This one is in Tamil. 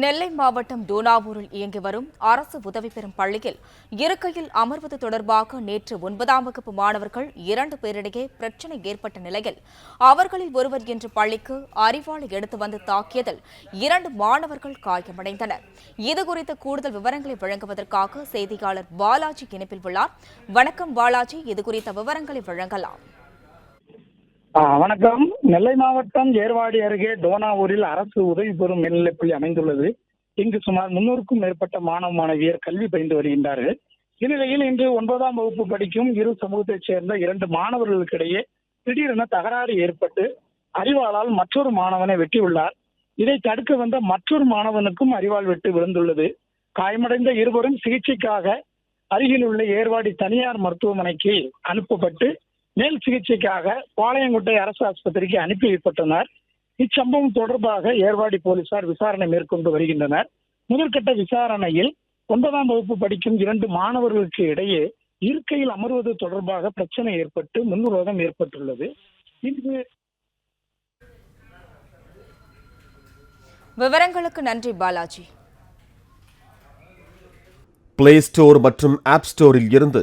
நெல்லை மாவட்டம் டோனாவூரில் இயங்கி வரும் அரசு உதவி பெறும் பள்ளியில் இருக்கையில் அமர்வது தொடர்பாக நேற்று ஒன்பதாம் வகுப்பு மாணவர்கள் இரண்டு பேரிடையே பிரச்சினை ஏற்பட்ட நிலையில் அவர்களில் ஒருவர் இன்று பள்ளிக்கு அறிவாளை எடுத்து வந்து தாக்கியதில் இரண்டு மாணவர்கள் காயமடைந்தனர். இதுகுறித்து கூடுதல் விவரங்களை வழங்குவதற்காக செய்தியாளர் பாலாஜி இணைப்பில் உள்ளார். வணக்கம் பாலாஜி இதுகுறித்த விவரங்களை வழங்கலாம். வணக்கம். நெல்லை மாவட்டம் ஏர்வாடி அருகே டோனாவூரில் அரசு உதவி பெறும் மேல்நிலைப்பள்ளி அமைந்துள்ளது. இங்கு சுமார் முன்னூறுக்கும் மேற்பட்ட மாணவ மாணவியர் கல்வி பயின்று வருகின்றார்கள். இந்நிலையில் இன்று ஒன்பதாம் வகுப்பு படிக்கும் இரு சமூகத்தைச் சேர்ந்த இரண்டு மாணவர்களுக்கிடையே திடீரென தகராறு ஏற்பட்டு அறிவாளால் மற்றொரு மாணவனை வெட்டியுள்ளார். இதை தடுக்க வந்த மற்றொரு மாணவனுக்கும் அறிவாள் வெட்டு விழுந்துள்ளது. காயமடைந்த இருவரும் சிகிச்சைக்காக அருகில் உள்ள ஏர்வாடி தனியார் மருத்துவமனைக்கு அனுப்பப்பட்டு மேல் சிகிச்சைக்காக பாளையங்கோட்டை அரசு ஆஸ்பத்திரிக்கு அனுப்பி வைக்கப்பட்டனர். இச்சம்பவம் தொடர்பாக ஏர்வாடி போலீசார் விசாரணை மேற்கொண்டு வருகின்றனர். முதற்கட்ட விசாரணையில் ஒன்பதாம் வகுப்பு படிக்கும் இரண்டு மாணவர்களுக்கு இடையே இருக்கையில் அமர்வது தொடர்பாக பிரச்சனை ஏற்பட்டு முன்விரோதம் ஏற்பட்டுள்ளது. இன்று விவரங்களுக்கு நன்றி பாலாஜி. பிளே ஸ்டோர் மற்றும் ஆப் ஸ்டோரில் இருந்து